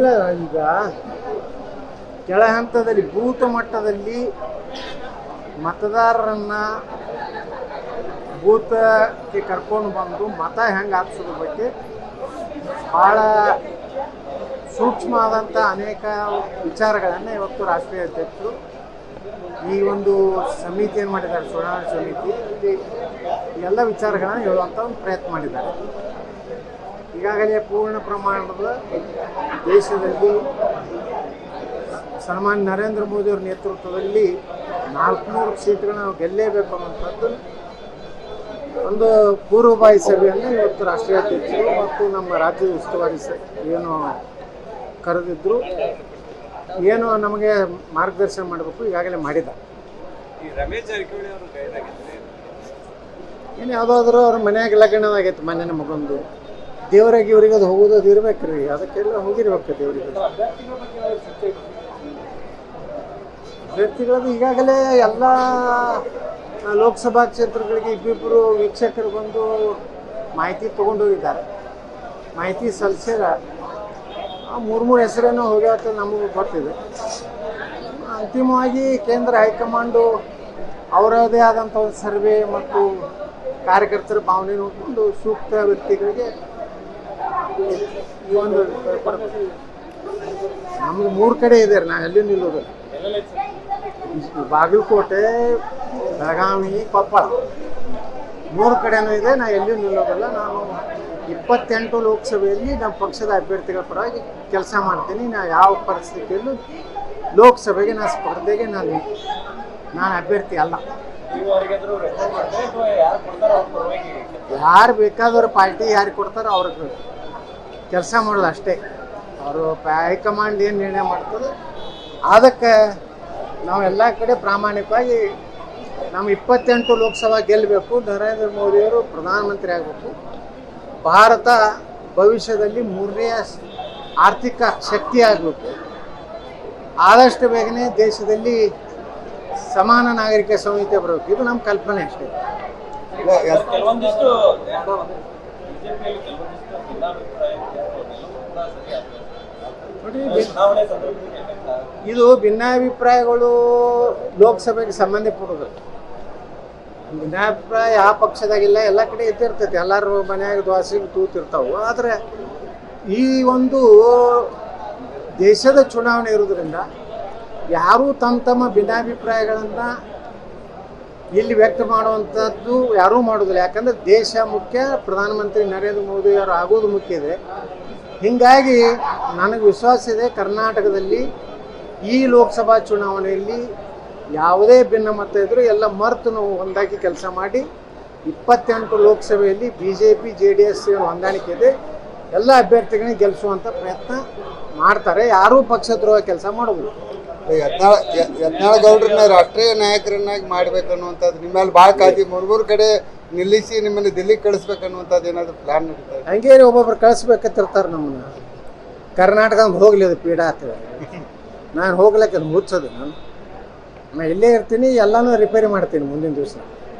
ಇಲ್ಲ ಈಗ? ಕೆಳ ಹಂತದಲ್ಲಿ ಭೂತ ಮಟ್ಟದಲ್ಲಿ ಮತದಾರರನ್ನ ಭೂತಕ್ಕೆ ಕರ್ಕೊಂಡು ಬಂದು ಮತ ಹೆಂಗೆ ಹಾಕ್ಸೋದ್ರ ಬಗ್ಗೆ ಭಾಳ ಆದಂಥ ಅನೇಕ ವಿಚಾರಗಳನ್ನು ಇವತ್ತು ರಾಷ್ಟ್ರೀಯ ಅಧ್ಯಕ್ಷರು ಈ ಒಂದು ಸಮಿತಿ ಏನು ಮಾಡಿದ್ದಾರೆ ಚುನಾವಣಾ ಸಮಿತಿ. ಎಲ್ಲ ವಿಚಾರಗಳನ್ನು ಹೇಳುವಂಥ ಒಂದು ಪ್ರಯತ್ನ ಮಾಡಿದ್ದಾರೆ. ಈಗಾಗಲೇ ಪೂರ್ಣ ಪ್ರಮಾಣದ ದೇಶದಲ್ಲಿ ಸನ್ಮಾನ್ಯ ನರೇಂದ್ರ ಮೋದಿಯವರ ನೇತೃತ್ವದಲ್ಲಿ ನಾಲ್ಕುನೂರು ಸೀಟ್ಗಳನ್ನ ನಾವು ಗೆಲ್ಲೇಬೇಕು ಅನ್ನುವಂಥದ್ದು ಒಂದು ಪೂರ್ವಭಾವಿ ಸಭೆಯನ್ನು ಇವತ್ತು ರಾಷ್ಟ್ರೀಯ ಅಧ್ಯಕ್ಷರು ಮತ್ತು ನಮ್ಮ ರಾಜ್ಯದ ಉಸ್ತುವಾರಿ ಸ ಏನು ಕರೆದಿದ್ರು. ಏನು ನಮಗೆ ಮಾರ್ಗದರ್ಶನ ಮಾಡಬೇಕು ಈಗಾಗಲೇ ಮಾಡಿದ. ಏನು? ಯಾವುದಾದ್ರೂ ಅವ್ರ ಮನೆಯಾಗ ಲಗ್ನ ಆಗೈತೆ ಮನೆಯ ಮಗೊಂದು ದೇವರಾಗಿ ಇವ್ರಿಗೆ ಅದು ಹೋಗೋದು ಅದು ಇರ್ಬೇಕ್ರಿ ಅದಕ್ಕೆಲ್ಲ ಹೋಗಿರ್ಬೇಕು ದೇವರಿಗೆ. ಅಭ್ಯರ್ಥಿಗಳದ್ದು ಈಗಾಗಲೇ ಎಲ್ಲ ಲೋಕಸಭಾ ಕ್ಷೇತ್ರಗಳಿಗೆ ಇಬ್ಬಿಬ್ಬರು ವೀಕ್ಷಕರು ಬಂದು ಮಾಹಿತಿ ತೊಗೊಂಡು ಹೋಗಿದ್ದಾರೆ ಮಾಹಿತಿ ಸಲ್ಲಿಸ್ಯಾರ ಮೂರು ಮೂರು ಹೆಸರೇನೋ ಹೋಗ್ಯಾಕ ನಮಗೂ ಗೊತ್ತಿದೆ. ಅಂತಿಮವಾಗಿ ಕೇಂದ್ರ ಹೈಕಮಾಂಡು ಅವರದೇ ಆದಂಥ ಒಂದು ಸರ್ವೆ ಮತ್ತು ಕಾರ್ಯಕರ್ತರ ಭಾವನೆ ನೋಡಿಕೊಂಡು ಸೂಕ್ತ ವ್ಯಕ್ತಿಗಳಿಗೆ ಈ ಒಂದು ನಮ್ಗೆ ಮೂರು ಕಡೆ ಇದೆ ನಾ ಎಲ್ಲಿ ನಿಲ್ಲೋದು ಬಾಗಲಕೋಟೆ, ಬೆಳಗಾವಿ, ಕೊಪ್ಪಳ. ಮೂರು ಕಡೆನೂ ಇದೆ ನಾ ಎಲ್ಲಿಯೂ ನಿಲ್ಲೋದಲ್ಲ. ನಾನು ಇಪ್ಪತ್ತೆಂಟು ಲೋಕಸಭೆಯಲ್ಲಿ ನಮ್ಮ ಪಕ್ಷದ ಅಭ್ಯರ್ಥಿಗಳ ಪರವಾಗಿ ಕೆಲಸ ಮಾಡ್ತೀನಿ. ನಾ ಯಾವ ಪರಿಸ್ಥಿತಿಯಲ್ಲೂ ಲೋಕಸಭೆಗೆ ನಾನು ಸ್ಪರ್ಧೆಗೆ ನಾನು ನಾನು ಅಭ್ಯರ್ಥಿ ಅಲ್ಲ. ಯಾರು ಯಾರು ಬೇಕಾದವ್ರ ಪಾರ್ಟಿ ಯಾರಿಗೆ ಕೊಡ್ತಾರೋ ಅವ್ರಿಗೆ ಕೆಲಸ ಮಾಡೋದು ಅಷ್ಟೇ. ಅವರು ಹೈಕಮಾಂಡ್ ಏನು ನಿರ್ಣಯ ಮಾಡ್ತದೆ ಅದಕ್ಕೆ ನಾವು ಎಲ್ಲ ಕಡೆ ಪ್ರಾಮಾಣಿಕವಾಗಿ ನಮ್ಮ ಇಪ್ಪತ್ತೆಂಟು ಲೋಕಸಭಾ ಗೆಲ್ಲಬೇಕು ನರೇಂದ್ರ ಮೋದಿಯವರು ಪ್ರಧಾನಮಂತ್ರಿ ಆಗಬೇಕು. ಭಾರತ ಭವಿಷ್ಯದಲ್ಲಿ ಮೂರನೇ ಆರ್ಥಿಕ ಶಕ್ತಿ ಆಗಬೇಕು. ಆದಷ್ಟು ಬೇಗನೆ ದೇಶದಲ್ಲಿ ಸಮಾನ ನಾಗರಿಕ ಸಂಹಿತೆ ಬರಬೇಕು. ಇದು ನಮ್ಮ ಕಲ್ಪನೆ ಅಷ್ಟೇ. ಇದು ಭಿನ್ನಾಭಿಪ್ರಾಯಗಳು ಲೋಕಸಭೆಗೆ ಸಂಬಂಧಪಟ್ಟದ ಭಿನ್ನಾಭಿಪ್ರಾಯ ಯಾವ ಪಕ್ಷದಾಗಿಲ್ಲ, ಎಲ್ಲ ಕಡೆ ಇದ್ದಿರ್ತೈತಿ ಎಲ್ಲರೂ ಮನೆಯಾಗ ದ್ವಾಸಿಗೆ ತೂತಿರ್ತಾವು. ಆದರೆ ಈ ಒಂದು ದೇಶದ ಚುನಾವಣೆ ಇರೋದ್ರಿಂದ ಯಾರೂ ತಮ್ಮ ತಮ್ಮ ಭಿನ್ನಾಭಿಪ್ರಾಯಗಳನ್ನು ಇಲ್ಲಿ ವ್ಯಕ್ತ ಮಾಡುವಂಥದ್ದು ಯಾರೂ ಮಾಡೋದಿಲ್ಲ ಯಾಕಂದ್ರೆ ದೇಶ ಮುಖ್ಯ, ಪ್ರಧಾನಮಂತ್ರಿ ನರೇಂದ್ರ ಮೋದಿ ಅವರು ಆಗೋದು ಮುಖ್ಯ ಇದೆ. ಹೀಗಾಗಿ ನನಗೆ ವಿಶ್ವಾಸ ಇದೆ ಕರ್ನಾಟಕದಲ್ಲಿ ಈ ಲೋಕಸಭಾ ಚುನಾವಣೆಯಲ್ಲಿ ಯಾವುದೇ ಭಿನ್ನಮತ ಇದ್ದರೂ ಎಲ್ಲ ಮರೆತು ನಾವು ಒಂದಾಗಿ ಕೆಲಸ ಮಾಡಿ ಇಪ್ಪತ್ತೆಂಟು ಲೋಕಸಭೆಯಲ್ಲಿ B J P J D S ಹೊಂದಾಣಿಕೆ ಇದೆ. ಎಲ್ಲ ಅಭ್ಯರ್ಥಿಗಳನ್ನ ಗೆಲ್ಲಿಸುವಂಥ ಪ್ರಯತ್ನ ಮಾಡ್ತಾರೆ. ಯಾರೂ ಪಕ್ಷದ್ರೋಹ ಕೆಲಸ ಮಾಡೋದಿಲ್ಲ ಯತ್ನಾಳ್ ಗೌಡ್ರನ್ನ ರಾಷ್ಟ್ರೀಯ ನಾಯಕರನ್ನಾಗಿ ಮಾಡ್ಬೇಕು ಅನ್ನುವಂಥದ್ದು ನಿಮ್ಮಲ್ಲಿ ಭಾಳ ಕಾಳಜಿ. ಮೂರು ಕಡೆ ನಿಲ್ಲಿಸಿ ನಿಮ್ಮನ್ನು ದಿಲ್ಲಿಗೆ ಕಳಿಸ್ಬೇಕು ಅನ್ನುವಂಥದ್ದು ಏನಾದ್ರು ಪ್ಲಾನ್ ಇದೆ? ಹಂಗೇನೆ ಒಬ್ಬೊಬ್ರು ಕಳಿಸ್ಬೇಕಂತಿರ್ತಾರೆ ನಮ್ಮನ್ನ. ಕರ್ನಾಟಕ ಹೋಗ್ಲಿ ಅದು ಪೀಡಾ ಆಗ್ತದೆ ನಾನು ಹೋಗ್ಲಿಕ್ಕೆ ಮುಚ್ಚೋದು ನಾನು. ನಾನು ಇಲ್ಲೇ ಇರ್ತೀನಿ, ಎಲ್ಲನೂ ರಿಪೇರಿ ಮಾಡ್ತೀನಿ ಮುಂದಿನ ದಿವಸ.